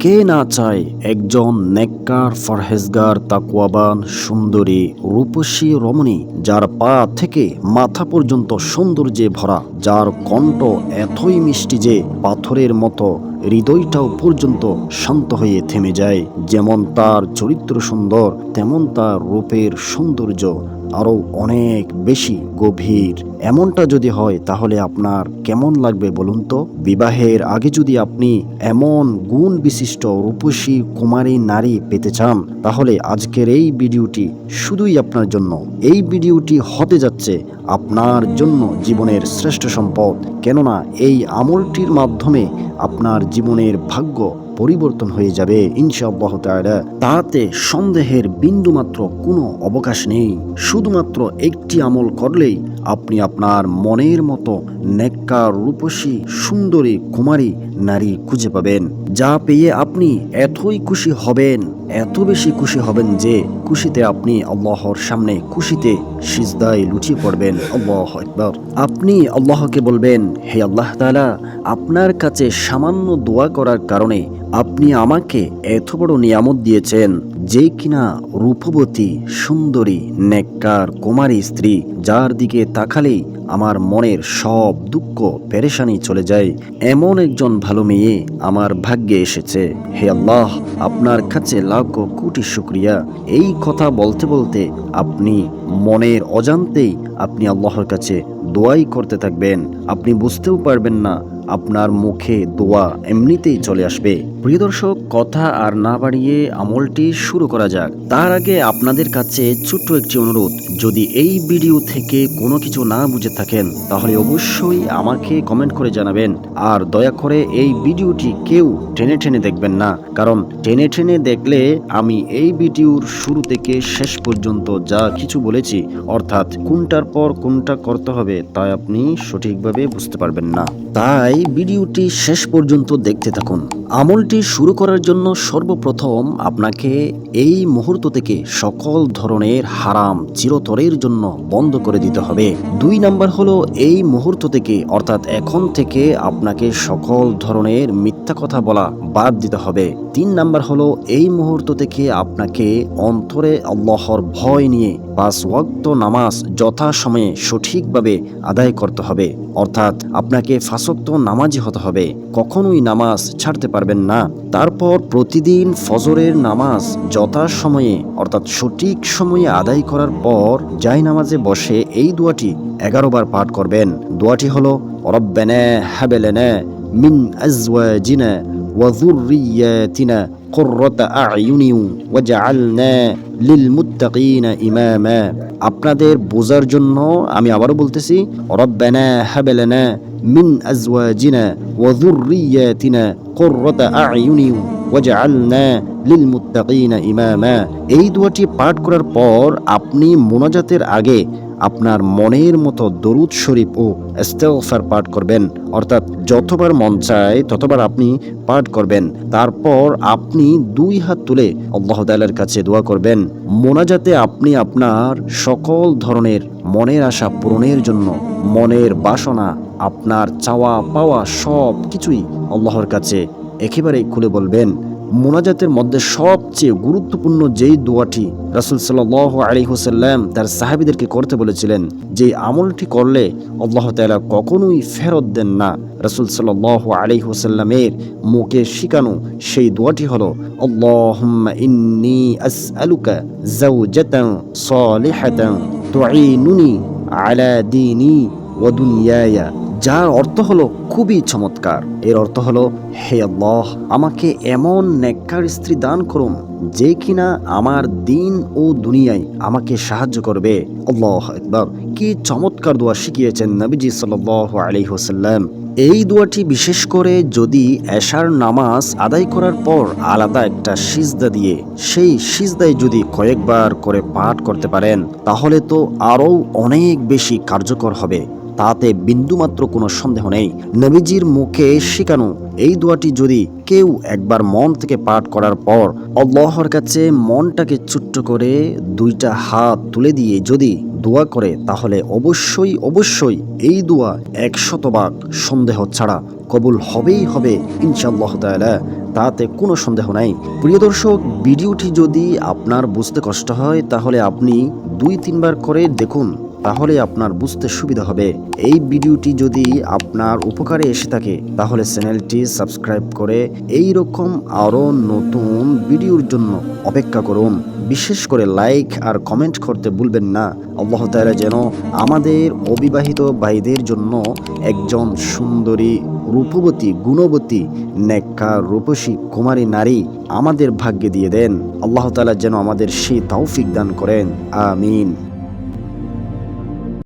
কে না চায় একজন নেককার, ফরহেজগার তাকুয়াবান সুন্দরী, রূপসী রমণী, যার পা থেকে মাথা পর্যন্ত সৌন্দর্যে ভরা, যার কণ্ঠ এতই মিষ্টি যে পাথরের মতো হৃদয়টাও পর্যন্ত শান্ত হয়ে থেমে যায়। যেমন তার চরিত্র সুন্দর, তেমন তার রূপের সৌন্দর্য আরও অনেক বেশি গভীর। এমনটা যদি হয়, তাহলে আপনার কেমন লাগবে বলুন তো? বিবাহের আগে যদি আপনি এমন গুণ বিশিষ্ট রূপসী কুমারী নারী পেতে চান, তাহলে আজকের এই ভিডিওটি শুধুই আপনার জন্য। এই ভিডিওটি হতে যাচ্ছে আপনার জন্য জীবনের শ্রেষ্ঠ সম্পদ। কেননা, এই আমলটির মাধ্যমে আপনার জীবনের ভাগ্য পরিবর্তন হয়ে যাবে, ইনশাআল্লাহ তাআলা। তাতে সন্দেহের বিন্দুমাত্র কোনো অবকাশ নেই। শুধুমাত্র একটি আমল করলেই আপনি আপনার মনের মতো নেককার, রূপসী, সুন্দরী, কুমারী নারী খুঁজে পাবেন, যা পেয়ে আপনি এতই খুশি হবেন, এত বেশি খুশি হবেন যে খুশিতে আপনি আল্লাহর সামনে খুশিতে সিজদায় লুটিয়ে পড়বেন। আল্লাহ একবার আপনি আল্লাহকে বলবেন, হে আল্লাহ তাআলা, আপনার কাছে সামান্য দোয়া করার কারণে আপনি আমাকে এত বড় নিয়ামত দিয়েছেন যে কিনা রূপবতী সুন্দরী, নেককার, কুমারী স্ত্রী যার দিকে তাকালেই আমার মনের সব দুঃখ পেরেশানি চলে যায়। এমন একজন ভালো মেয়ে আমার ভাগ্যে এসেছে। হে আল্লাহ, আপনার কাছে লাখো কোটি শুক্রিয়া। এই কথা বলতে বলতে আপনি মনের অজান্তেই আপনি আল্লাহর কাছে দোয়াই করতে থাকবেন। আপনি বুঝতেও পারবেন না, আপনার মুখে দোয়া এমনিতেই চলে আসবে। প্রিয় দর্শক, কথা আর না বাড়িয়ে আমলটি শুরু করা যাক। তার আগে আপনাদের কাছে ছোট্ট একটি অনুরোধ। যদি এই ভিডিও থেকে কোনো কিছু না বুঝে থাকেন, তাহলে অবশ্যই আমাকে কমেন্ট করে জানাবেন। আর দয়া করে এই ভিডিওটি কেউ টেনে টেনে দেখবেন না। কারণ টেনে টেনে দেখলে আমি এই ভিডিওর শুরু থেকে শেষ পর্যন্ত যা কিছু বলেছি, অর্থাৎ কোনটার পর কোনটা করতে হবে তা আপনি সঠিকভাবে বুঝতে পারবেন না। তাই ভিডিওটি শেষ পর্যন্ত দেখতে থাকুন। আমলটি শুরু করার জন্য সর্বপ্রথম আপনাকে এই মুহূর্ত থেকে সকল ধরনের হারাম চিরতরের জন্য বন্ধ করে দিতে হবে। দুই নাম্বার হলো এই মুহূর্ত থেকে, অর্থাৎ এখন থেকে আপনাকে সকল ধরনের মিথ্যা কথা বলা বাদ দিতে হবে। তিন নাম্বার হলো এই মুহূর্ত থেকে আপনাকে অন্তরে আল্লাহর ভয় নিয়ে পাঁচ ওয়াক্ত নামাজ যথাসময়ে সঠিকভাবে আদায় করতে হবে। অর্থাৎ আপনাকে ফাঁসক্ত নামাজি হতে হবে। কখনোই নামাজ ছাড়তে পারবেন না। তারপর প্রতিদিন ফজরের নামাজ যথা সময়ে অর্থাৎ সঠিক সময়ে আদায় করার পর যাই নামাজে বসে এই দোয়াটি এগারো বার পাঠ করবেন। দোয়াটি হলো, রব্বানা হ্যাবেলেনে মিন আজওয়াজিনা কুররাতা আয়ুনিউ ওয়াজআলনা লিল মুত্তাকিনা ইমামা। আপনাদের বোঝার জন্য আমি আবারও বলতেছি, রব্বানা হাবালানা মিন আজওয়াজিনা ওয়া যুররিয়াতিনা কুররাতা আয়ুনিউ ওয়াজআলনা লিল মুত্তাকিনা ইমামা। এই দোয়াটি পাঠ করার পর আপনি মোনাজাতের আগে আপনার মনের মতো দরুদ শরীফ ও ইস্তেগফার পাঠ করবেন। অর্থাৎ যতবার মন চায়, ততবার আপনি পাঠ করবেন। তারপর আপনি দুই হাত তুলে আল্লাহ কাছে দোয়া করবেন, মোনাজাতে আপনি আপনার সকল ধরনের মনের আশা পূরণের জন্য, মনের বাসনা, আপনার চাওয়া পাওয়া সব কিছুই আল্লাহর কাছে একেবারেই খুলে বলবেন। মোনাজাতের মধ্যে সবচেয়ে গুরুত্বপূর্ণ যেই দোয়াটি রাসুল সাল আলী হুসাল্লাম তার সাহাবিদেরকে করতে বলেছিলেন, যে আমলটি করলে আল্লাহ তালা কখনোই ফেরত দেন না। রাসুল সাল আলী হুসাল্লামের মুখে শিকানো সেই দোয়াটি হলো, আল্লাহুম্মা ইন্নি ওয়া দুনিয়ায়া, যার অর্থ হলো খুবই চমৎকার। এর অর্থ হলো, হে আল্লাহ, আমাকে এমন নেককার স্ত্রী দান করুন যে কিনা আমার দিন ও দুনিয়ায় আমাকে সাহায্য করবে। আল্লাহ একবার কি চমৎকার দোয়া শিখিয়েছেন নবীজি সাল আলী হোসাল্লাম এই দোয়াটি বিশেষ করে যদি এশার নামাজ আদায় করার পর আলাদা একটা সিজদা দিয়ে, সেই সিজদায় যদি কয়েকবার করে পাঠ করতে পারেন, তাহলে তো আরও অনেক বেশি কার্যকর হবে। তাতে বিন্দুমাত্র কোনো সন্দেহ নেই। নবীজির মুখে শিখানো এই দোয়াটি যদি কেউ একবার মন থেকে পাঠ করার পর আল্লাহর কাছে মনটাকে ছোট্ট করে দুইটা হাত তুলে দিয়ে যদি দোয়া করে, তাহলে অবশ্যই অবশ্যই এই দোয়া একশতভাগ সন্দেহ ছাড়া কবুল হবেই হবে ইনশাআল্লাহ তাআলা। তাতে কোনো সন্দেহ নাই। প্রিয় দর্শক, ভিডিওটি যদি আপনার বুঝতে কষ্ট হয়, তাহলে আপনি দুই তিনবার করে দেখুন। তাহলে আপনার বুঝতে সুবিধা হবে। এই ভিডিওটি যদি আপনার উপকারে এসে থাকে, তাহলে চ্যানেলটি সাবস্ক্রাইব করে এই রকম আরও নতুন ভিডিওর জন্য অপেক্ষা করুন। বিশেষ করে লাইক আর কমেন্ট করতে ভুলবেন না। আল্লাহ তাআলা যেন আমাদের অবিবাহিত ভাইদের জন্য একজন সুন্দরী, রূপবতী, গুণবতী, নেককার, রূপসী, কুমারী নারী আমাদের ভাগ্যে দিয়ে দেন। আল্লাহ তাআলা যেন আমাদের সেই তৌফিক দান করেন। আমিন।